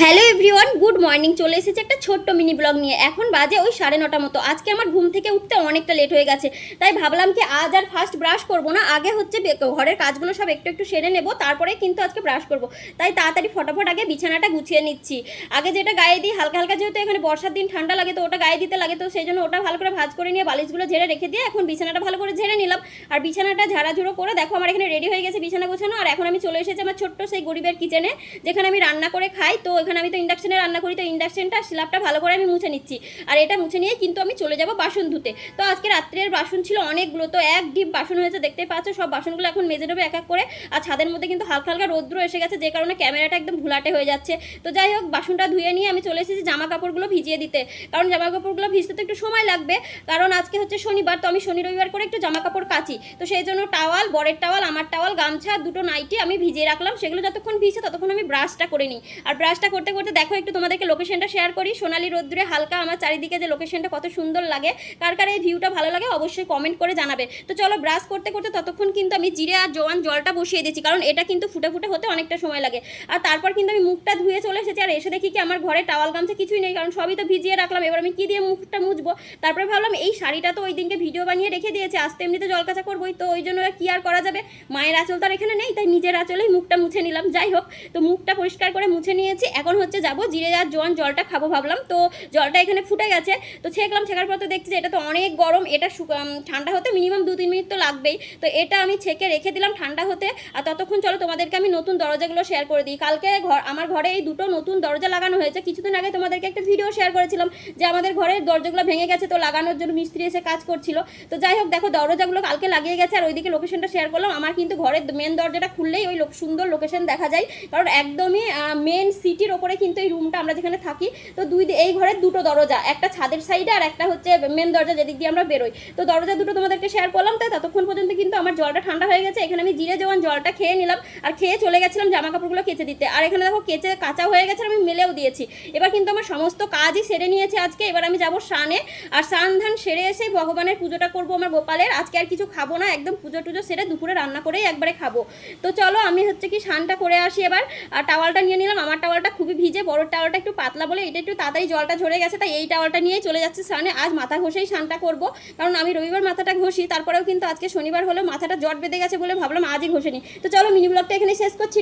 Hello everyone, good morning. চলে এসেছে একটা ছোট্ট মিনি ব্লগ নিয়ে। এখন বাজে ওই সাড়ে নটা মতো। আজকে আমার ঘুম থেকে উঠতে অনেকটা লেট হয়ে গেছে। তাই ভাবলাম কি আজ আর ফার্স্ট ব্রাশ করব না। আগে হচ্ছে ঘরের কাজগুলো সব একটু একটু সেরে নেব। তারপরে কিন্তু আজকে ব্রাশ করব। তাই তাড়াতাড়ি ফটাফট আগে বিছানাটা গুছিয়ে নিচ্ছি। আগে যেটা গায়ে দিই, হালকা হালকা যেহেতু এখানে বর্ষার দিন ঠান্ডা লাগে, তো ওটা গায়ে দিতে লাগে। তো সেই জন্য ওটা ভালো করে ভাজ করে নিয়ে বালিশগুলো ঝেড়ে রেখে দিয়ে এখন বিছানাটা ভালো করে ঝেড়ে নিলাম। আর বিছানাটা ঝাড়াঝুড়ো করে দেখো আমার এখানে রেডি হয়ে গেছে বিছানা গোছানো। আর এখন আমি চলে এসেছি আমার ছোট্ট সেই গরিবের কিচেনে যেখানে আমি রান্না করে খাই। তো এখানে আমি তো ইন্ডাকশনে রান্না করি, তো ইন্ডাকশনটা স্ল্যাবটা ভালো করে আমি মুছে নিচ্ছি। আর এটা মুছে নিয়ে কিন্তু আমি চলে যাব বাসন ধুতে। তো আজকে রাত্রের বাসন ছিল অনেকগুলো, তো এক ডিপ বাসন হয়েছে দেখতে পাচ্ছ, সব বাসনগুলো এখন মেজে নেবে এক এক করে। আর ছাদের মধ্যে কিন্তু হালকা হালকা রৌদ্র এসে গেছে, যে কারণে ক্যামেরাটা একদম ঘোলাটে হয়ে যাচ্ছে। তো যাই হোক, বাসনটা ধুয়ে নিয়ে আমি চলে এসেছি জামা কাপড়গুলো ভিজিয়ে দিতে। কারণ জামা কাপড়গুলো ভিজতে তো একটু সময় লাগবে। কারণ আজকে হচ্ছে শনিবার, তো আমি শনি রবিবার করে একটু জামা কাপড় কাচি। তো সেই জন্য টাওয়াল, বরের টাওয়াল, আমার টাওয়াল, গামছা, দুটো নাইটি আমি ভিজিয়ে রাখলাম। সেগুলো যতক্ষণ ভিজছে, ততক্ষণ আমি ব্রাশটা করে নিই। আর ব্রাশটা করতে করতে দেখো একটু তোমাদেরকে লোকেশনটা শেয়ার করি। সোনালি রোদ্দুরে হালকা আমার চারিদিকে যে লোকেশনটা কত সুন্দর লাগে, কার কার এই ভিউটা ভালো লাগে অবশ্যই কমেন্ট করে জানাবে। তো চলো ব্রাশ করতে করতে ততক্ষণ কিন্তু আমি জিরে আর জোয়ান জলটা বসিয়ে দিয়েছি, কারণ এটা কিন্তু ফুটে ফুটে হতে অনেকটা সময় লাগে। আর তারপর কিন্তু আমি মুখটা ধুয়ে চলে এসেছি, আর এসে দেখি কি আমার ঘরে টাওয়াল গামছা কিছুই নেই, কারণ সবই তো ভিজিয়ে রাখলাম। এবার আমি কী দিয়ে মুখটা মুছবো? তারপরে ভাবলাম এই শাড়িটা তো ওই দিনকে ভিডিও বানিয়ে রেখে দিয়েছে, আসতে এমনিতে জল কাচা করবোই, তো ওই জন্য কি আর করা যাবে? মায়ের আঁচল তো আর এখানে নেই, তাই নিজের আঁচলেই মুখটা মুছে নিলাম। যাই হোক, তো মুখটা পরিষ্কার করে মুছে নিয়েছি। এখন হচ্ছে যাব জিরে আর জোয়ান জলটা খাব ভাবলাম। তো জলটা এখানে ফুটে গেছে। তো ছেঁকলাম, ছেঁকার পর তো দেখছি যে এটা তো অনেক গরম, এটা ঠান্ডা হতে মিনিমাম দু তিন মিনিট তো লাগবেই। তো এটা আমি ছেঁকে রেখে দিলাম ঠান্ডা হতে। আর ততক্ষণ চলো তোমাদেরকে আমি নতুন দরজাগুলো শেয়ার করে দিই। কালকে ঘর, আমার ঘরে এই দুটো নতুন দরজা লাগানো হয়েছে। কিছুদিন আগে তোমাদেরকে একটা ভিডিও শেয়ার করেছিলাম যে আমাদের ঘরের দরজাগুলো ভেঙে গেছে, তো লাগানোর জন্য মিস্ত্রি এসে কাজ করছিল। তো যাই হোক, দেখো দরজাগুলো কালকে লাগিয়ে গেছে। আর ওইদিকে লোকেশনটা শেয়ার করলাম। আমার কিন্তু ঘরের মেন দরজাটা খুললেই ওই সুন্দর লোকেশন দেখা যায়। কারণ একদমই মেন সিটির ওপরে কিন্তু এই রুমটা আমরা যেখানে থাকি, তো দুই এই ঘরের দুটো দরজা, একটা ছাদের সাইডে আর একটা হচ্ছে মেন দরজা যেদিক দিয়ে আমরা বেরোই। তো দরজা দুটো তোমাদেরকে শেয়ার করলাম, তাই ততক্ষণ পর্যন্ত কিন্তু আমার জলটা ঠান্ডা হয়ে গেছে। এখানে আমি জিরে জওয়ান জলটা খেয়ে নিলাম, আর খেয়ে চলে গেছিলাম জামা কাপড়গুলো কেচে দিতে। আর এখানে দেখো কেচে কাঁচা হয়ে গেছে আমি মেলেও দিয়েছি। এবার কিন্তু আমার সমস্ত কাজই সেরে নিয়েছে আজকে। এবার আমি যাব স্নানে, আর স্নান ধান সেরে এসে ভগবানের পুজোটা করব আমার গোপালের। আজকে আর কিছু খাব না, একদম পুজো টুজো সেরে দুপুরে রান্না করেই একবারে খাব। তো চলো আমি হচ্ছে কি স্নানটা করে আসি এবার, আর টাওয়ালটা নিয়ে নিলাম। আমার টাওয়ালটা খুবই ভিজে, বড় টাওয়ালটা একটু পাতলা বলে এটা একটু তাড়াতাড়ি জলটা ঝরে গেছে, তাই এই টাওয়ালটা নিয়েই চলে যাচ্ছে স্নানে আজ মাথা ঘষেই স্নানটা করব, কারণ আমি রবিবার মাথাটা ঘষি, তারপরেও কিন্তু আজকে শনিবার হলেও মাথাটা জট বেঁধে গেছে বলে ভাবলাম আজই ঘষে নিই। তো চলো মিনি ব্লগটা এখানে শেষ করছি।